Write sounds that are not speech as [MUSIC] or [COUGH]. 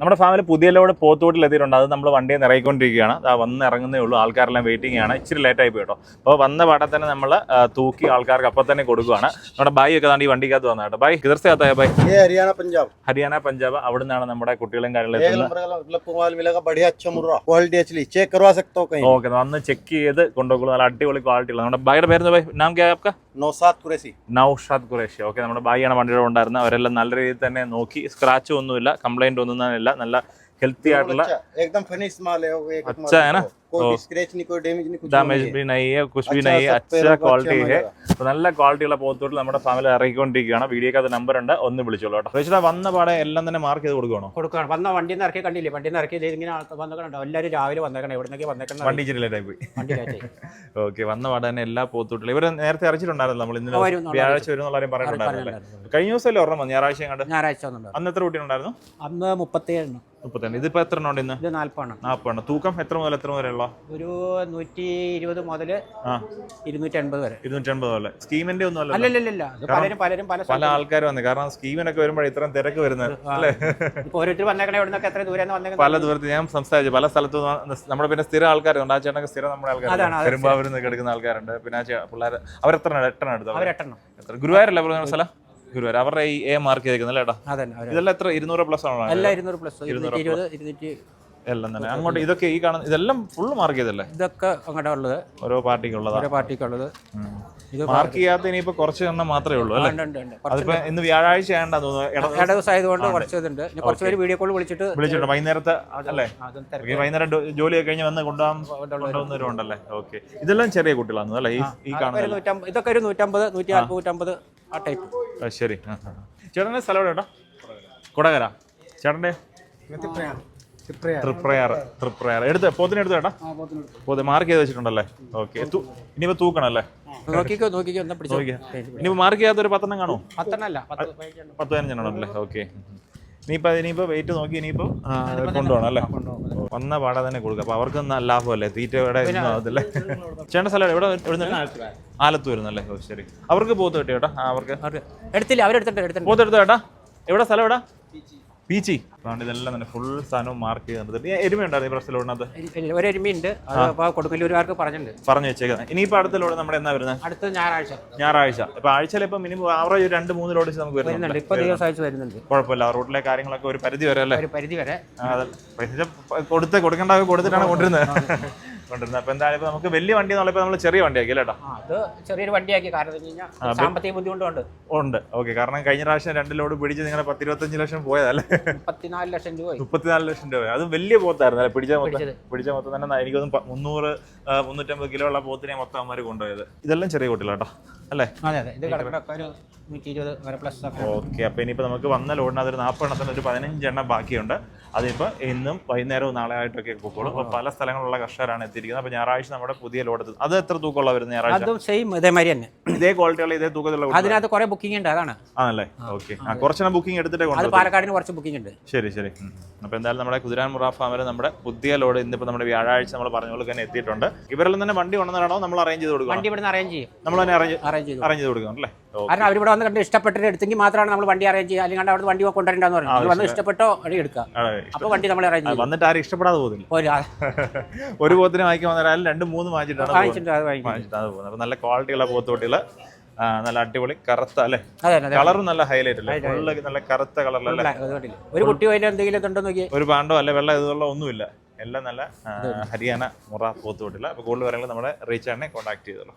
നമ്മുടെ ഫാമിലി പുതിയ ലോഡ് പോത്തൂട്ടിലെത്തിയിട്ടുണ്ട് അത് നമ്മൾ വണ്ടിയെ നിറയിക്കൊണ്ടിരിക്കുകയാണ് അത് വന്ന് ഇറങ്ങുന്നേ ഉള്ളൂ. ആൾക്കാരെല്ലാം വെയിറ്റിംഗ് ആണ്. ഇച്ചിരി ലേറ്റായി പോയി കേട്ടോ. അപ്പോൾ വന്ന പാടെ തന്നെ നമ്മൾ തൂക്കി ആൾക്കാർക്ക് അപ്പം തന്നെ കൊടുക്കുകയാണ് നമ്മുടെ ബായി ഒക്കെ താണ്ട് ഈ വണ്ടിക്കകത്ത് വന്ന കേട്ടോ. ബായി തീർച്ചയായിട്ടും ബായി. ഹരിയാന പഞ്ചാബ്. ഹരിയാന പഞ്ചാബ്. അവിടെ നിന്നാണ് നമ്മുടെ കുട്ടികളും കാര്യങ്ങളും ഓക്കെ വന്ന് ചെക്ക് ചെയ്ത് കൊണ്ടുപോകുള്ളൂ നല്ല അടിപൊളി ക്വാളിറ്റി ഉള്ളത് നമ്മുടെ ബായിയുടെ പേര് നാം ക്യാ നൗസാദ് ഖുറേഷി നൗഷാദ് ഖുറേഷി ഓക്കെ നമ്മുടെ ബായിയാണ് വണ്ടിയുടെ ഉണ്ടായിരുന്നത്. അവരെല്ലാം നല്ല രീതിയിൽ തന്നെ നോക്കി. സ്ക്രാച്ച് ഒന്നുമില്ല കംപ്ലൈന്റ് ഒന്നും തന്നെ ഇല്ല. നല്ല ഹെൽത്തി ആയിട്ടുള്ള अच्छा एकदम फिनिश माल है वो एक एक अच्छा माल है ना? कोई तो- भी स्क्रैच नहीं कोई डैमेज नहीं कुछ ഡാമേജ് नहीं भी नहीं है कुछ भी अच्छा, नहीं है सब अच्छा पैरों को क्वालिटी अच्छा है मिलेगा। അപ്പൊ നല്ല ക്വാളിറ്റിയുള്ള പോത്തോട്ടിൽ നമ്മുടെ ഫാമിലി ഇറക്കിക്കൊണ്ടിരിക്കുകയാണ് വീഡിയോക്കകത്ത് നമ്പർ ഉണ്ട് ഒന്ന് വിളിച്ചോളൂ കേട്ടോ റേച്ചിത വന്ന പാടെ എല്ലാം തന്നെ മാർക്ക് ചെയ്ത് കൊടുക്കണോ കൊടുക്കണം വന്ന വണ്ടിയിൽ നിന്ന് ഇറക്കി കണ്ടില്ലേ വണ്ടിയിൽ നിന്ന് ഇറക്കി ദേ ഇങ്ങനെ ആൾക്കാർ വന്നേക്കണുണ്ടോ എല്ലാവരും രാവിലെ വന്നേക്കണം എവിടെ നിന്നൊക്കെ വന്നേക്കണം വണ്ടി ഇച്ചിരി ലേറ്റ് ആയി പോയി വണ്ടി കയറ്റി ഓക്കെ [LAUGHS] വന്ന പാടെ തന്നെ എല്ലാ പോത്തോട്ടിലും ഇവർ നേരത്തെ അറിയിച്ചിട്ടുണ്ടായിരുന്നു നമ്മൾ ആ, ഇന്നലെ വരും, നാളെ വ്യാഴാഴ്ച വരും എന്നുള്ളവരും പറഞ്ഞിട്ടുണ്ടായിരുന്നു പറഞ്ഞിട്ടുണ്ടായിരുന്നു. കഴിഞ്ഞ ദിവസമല്ലേ ഒരെണ്ണം വന്നു ഞായറാഴ്ച കണ്ട് ഞായറാഴ്ച വന്നിട്ടുണ്ട് അന്ന് എത്ര കുട്ടികളുണ്ടായിരുന്നു അന്ന് മുപ്പത്തേഴെണ്ണം മുപ്പത്തിരണ്ട്. ഇതിപ്പോ എത്ര എണ്ണം ഉണ്ട് ഇന്ന്? ഇത് നാൽപ്പാണ് തൂക്കം എത്ര മുതൽ എത്ര വരെയുള്ള ഒരു നൂറ്റി ഇരുപത് മുതൽ ആ. ഇരുന്നൂറ്റി അൻപത് വരെ. ഇരുന്നൂറ്റി അൻപത് പോലെ സ്കീമിന്റെ ഒന്നും അല്ല അല്ലല്ലല്ല ഇത് പലരും പലരും പല പല ആൾക്കാർ വന്നു. കാരണം സ്കീമിനൊക്കെ വരുമ്പോൾ ഇത്രയും തിരക്ക് വരുന്നത്. അല്ലേ? ഇപ്പൊ ഓരോരുത്തർ വന്നേക്കണേ എവിടെ നിന്നൊക്കെ എത്ര ദൂരെ വന്നേക്കുന്നത് പല ദൂരത്ത് ഞാൻ സംസാരിച്ചു. പല സ്ഥലത്ത് നമ്മുടെ പിന്നെ സ്ഥിര ആൾക്കാരുണ്ട്. ആ ചേട്ടൻ സ്ഥിരം നമ്മുടെ അതാണ്, ആൾക്കാരുണ്ട് അതെ, പെരുമ്പാവൂരിൽ നിന്നൊക്കെ എടുക്കുന്ന ആൾക്കാരുണ്ട്. പിന്നെ ആ ചേ- പിള്ളേർ അവരെത്ര എട്ടെണ്ണം എടുത്തു അവരെട്ടെണ്ണം. എത്ര ഗുരുവായൂരല്ലേ പറഞ്ഞ സ്ഥലം? ഗുരുവായൂർ. അവരുടെ ഈ എ മാർക്ക് ചെയ്തേക്കുന്നല്ലേ ഏട്ടാ? ഇതെല്ലാം എത്ര? ഇരുന്നൂറ് പ്ലസ് ആണോ? എല്ലാം ഇരുന്നൂറ് പ്ലസ് ഇരുന്നൂറ്റി ഇരുപത് ഇരുന്നൂറ്റി എല്ലാം തന്നെ. അങ്ങോട്ട് ഇതൊക്കെ ഈ കാണുന്ന ഇതെല്ലാം ഫുൾ മാർക്ക് ചെയ്തല്ലേ? ഇതൊക്കെ അങ്ങോട്ട് ഉള്ളത്. ഓരോ പാർട്ടിക്കുള്ളതാ. ഓരോ പാർട്ടിക്കുള്ളത്. മാർക്ക് ചെയ്യാത്ത ഇനിയിപ്പോ കുറച്ച് എണ്ണം മാത്രമേ ഉള്ളൂ അതിപ്പോ ഇന്ന് വ്യാഴാഴ്ച ആണ്ടാ തോന്നുന്നു ഇട- ദിവസം ആയതുകൊണ്ട് കുറച്ച് ഇതുണ്ട്. കുറച്ച് പേര് വീഡിയോ കോൾ വിളിച്ചിട്ട് വിളിച്ചിട്ടുണ്ട്. വൈകുന്നേരത്തെ അല്ലേ? വൈകുന്നേരം ജോലിയൊക്കെ കഴിഞ്ഞ് വന്ന് കൊണ്ടുപോകാൻ കൊണ്ടുവന്നവരുണ്ടല്ലേ ഓക്കെ ഇതെല്ലാം ചെറിയ കുട്ടികളാണ് അല്ലേ? ഈ കാണുന്നത് ഇതൊക്കെ ഒരു നൂറ്റമ്പത് നൂറ്റി നാൽപ്പത് നൂറ്റമ്പത് ആ ടൈപ്പ് ശരി. ആ, ആ. ചേട്ടന്റെ സ്ഥലം എവിടെ കൊടകര. ചേട്ടന്റെ? തൃപ്രയാർ. തൃപ്രയാർ. എടുത്ത്? പോത്തിന് എടുത്ത് ചേട്ടാ? പോത്ത് മാർക്ക് ചെയ്ത് വെച്ചിട്ടുണ്ടല്ലേ? ഓക്കെ ഇനിയിപ്പോ തൂക്കണം അല്ലേ? നോക്കിക്കോ നോക്കിക്കോ എന്നാ പിടിച്ചോ. മാർക്ക് ചെയ്യാത്ത ഒരു പത്തെണ്ണം കാണുമോ? പത്തെണ്ണല്ല പത്ത് പതിനഞ്ചെണ്ണം. പത്ത് പതിനഞ്ചെണ്ണം ഉണ്ടല്ലേ ഓക്കെ ഇനിയിപ്പോ ഇനിയിപ്പോ വെയിറ്റ് നോക്കി ഇനിയിപ്പോ കൊണ്ടുപോകണം. അല്ലേ? വന്ന പാടെ തന്നെ കൊടുക്കുക അപ്പൊ അവർക്ക് നല്ല ലാഭമല്ലേ തീറ്റയുടെ ഇവിടെ ആവത്തില്ലേ ചേട്ടൻ സ്ഥലം എവിടെ? ആലത്തൂർ എന്നല്ലേ ഓ ശരി. അവർക്ക് പോത്ത് കിട്ടിയോ ചേട്ടാ? അവർക്ക്. എടുത്തില്ല അവരെടുത്തിട്ട് പോത്ത് എടുത്തോ ചേട്ടാ? എവിടെ സ്ഥലം എവിടെ? പീച്ചി അതുകൊണ്ട് ഇതെല്ലാം തന്നെ ഫുൾ സാധനവും മാർക്ക് ചെയ്തിട്ടുണ്ട് എരുമയുണ്ടായിരുന്നു ഈ പ്രശ്നത്തിലുള്ളത് ഇല്ല, ഒരു എരുമയുണ്ട്. കൊടുക്കലൂരുകാർക്ക് പറഞ്ഞിട്ടുണ്ട്. പറഞ്ഞു വെച്ചേക്കുന്നത് ഇനിയിപ്പോ അടുത്ത ലോഡ് നമ്മുടെ എന്നാ വരുന്നത് അടുത്ത ഞായറാഴ്ച. ഞായറാഴ്ച. ഇപ്പൊ ആഴ്ചയിൽ ഇപ്പൊ മിനിമം ആവറേജ് ഒരു രണ്ട് മൂന്ന് ലോഡ് നമുക്ക് വരുന്നുണ്ട്. വരുന്നുണ്ട്. ഇപ്പൊ ദിവസമാഴ്ച വരുന്നുണ്ട്. കുഴപ്പമില്ല. റൂട്ടിലെ കാര്യങ്ങളൊക്കെ ഒരു പരിധി വരെ അല്ലേ? ഒരു പരിധി വരെ. കൊടുത്ത് കൊടുക്കേണ്ട കൊടുത്തിട്ടാണ് കൊണ്ടിരുന്നത് കൊണ്ടിരുന്നത് അപ്പൊ എന്തായാലും നമുക്ക് വലിയ വണ്ടി എന്നുള്ള നമ്മൾ ചെറിയ വണ്ടിയാക്കി കേട്ടോ ആ അത് ചെറിയൊരു വണ്ടിയാക്കി കാരണം എന്ന് വെച്ച് കഴിഞ്ഞാൽ സാമ്പത്തിക ബുദ്ധിമുട്ടുണ്ട് ഉണ്ട്. ഓക്കെ കാരണം കഴിഞ്ഞ പ്രാവശ്യം രണ്ട് ലോഡ് പിടിച്ച് നിങ്ങളെ പത്തിരുപത്തഞ്ച് ലക്ഷം പോയതല്ലേ? മുപ്പത്തിനാല് ലക്ഷം രൂപ മുപ്പത്തിനാല് ലക്ഷം രൂപ. അത് വലിയ പോത്തായിരുന്നു അല്ലേ? പിടിച്ച മൊത്തം പിടിച്ചത്. പിടിച്ച മൊത്തം തന്നെ എനിക്ക് തോന്നുന്നു മുന്നൂറ് ആ, മുന്നൂറ്റമ്പത് കിലോ ഉള്ള പോത്തിനെ മൊത്തം അവന്മാർ കൊണ്ടുപോയത്. ഇതെല്ലാം ചെറിയ കുട്ടികളാട്ടോ അല്ലേ? അതെ അതെ. ഇത് കിടക്കണൊക്കെ ഒരു നൂറ്റി ഇരുപത് വരെ പ്ലസ് ഒക്കെ ഓക്കെ അപ്പൊ ഇനിയിപ്പോ നമുക്ക് വന്ന ലോഡിന് അതൊരു നാൽപ്പതെണ്ണത്തിന് ഒരു പതിനഞ്ചെണ്ണം ബാക്കിയുണ്ട്. അതിപ്പോ ഇന്നും വൈകുന്നേരവും നാളെ ആയിട്ടൊക്കെ പൊക്കോളും അപ്പൊ പല സ്ഥലങ്ങളിലുള്ള കർഷകരാണ് എത്തിയിരിക്കുന്നത് അപ്പൊ ഞായറാഴ്ച നമ്മുടെ പുതിയ ലോഡ് അത് എത്ര തൂക്കമുള്ള വരുന്ന ഞായറാഴ്ച? അതും സെയിം ഇതേമാതിരി തന്നെ. ഇതേ ക്വാളിറ്റിയുള്ള ഇതേ തൂക്കത്തിലുള്ള അതിനകത്ത് കുറെ ബുക്കിംഗ് ഉണ്ട് അതാണ്. ആണല്ലേ? ഓക്കെ ആ കുറച്ചെണ്ണം ബുക്കിംഗ് എടുത്തിട്ടേ അത് പാലക്കാടിന് കുറച്ച് ബുക്കിംഗ് ഉണ്ട്. ശരി ശരി. ഉം. അപ്പൊ എന്തായാലും നമ്മുടെ കുതിരാൻമുറ ഫാമിൽ നമ്മുടെ പുതിയ ലോഡ് ഇന്നിപ്പോ നമ്മുടെ വ്യാഴാഴ്ച നമ്മൾ പറഞ്ഞ പോലെ തന്നെ എത്തിയിട്ടുണ്ട്. ഇവരെല്ലാം തന്നെ വണ്ടി കൊണ്ടുവന്നാണോ നമ്മൾ അറേഞ്ച് ചെയ്ത് കൊടുക്കും വണ്ടി ഇവിടുന്ന് അറേഞ്ച് ചെയ്യും. നമ്മൾ തന്നെ അറേഞ്ച് അറേഞ്ച് ചെയ്തു അറേഞ്ച് ചെയ്ത് കൊടുക്കണം അല്ലേ? കാരണം അവരിവിടെ വന്ന് കണ്ട് ഇഷ്ടപ്പെട്ടിട്ട് എടുത്തെങ്കിൽ മാത്രമാണ് നമ്മൾ വണ്ടി അറേഞ്ച് ചെയ്യുക. അല്ലെങ്കിൽ അവിടെ വണ്ടി കൊണ്ടുവരണ്ടെന്ന് പറഞ്ഞു നിങ്ങൾ വന്ന് ഇഷ്ടപ്പെട്ടോ എടുക്കുക. അപ്പോൾ വണ്ടി നമ്മൾ അറേഞ്ച് വന്നിട്ട് ആരും ഇഷ്ടപ്പെടാതെ പോകുന്നില്ല. ഒരു [LAUGHS] പോത്തിനെ വാങ്ങിക്കാൻ വന്നാലും രണ്ട് മൂന്ന് വാങ്ങിച്ചിട്ടാണ് വാങ്ങിച്ചിട്ടാണ് പോകുന്നത്. അപ്പൊ നല്ല ക്വാളിറ്റിയുള്ള പോത്തോട്ടികൾ ആ, നല്ല അടിപൊളി കറുത്ത അല്ലേ? കളറും നല്ല ഹൈലൈറ്റ് അല്ലേ? ഫുള്ള് നല്ല കറുത്ത കളറിലല്ലേ ഒരു കുട്ടി എന്തെങ്കിലും നോക്കി ഒരു പാണ്ടോ അല്ലെ? വെള്ളം ഇതുള്ള ഒന്നുമില്ല. എല്ലാം നല്ല ഹരിയാന മുറ പോത്തുകൊട്ടില്ല അപ്പൊ കൂടുതൽ കാര്യങ്ങൾ നമ്മുടെ റീച്ചാറിനെ കോൺടാക്ട് ചെയ്തോളൂ.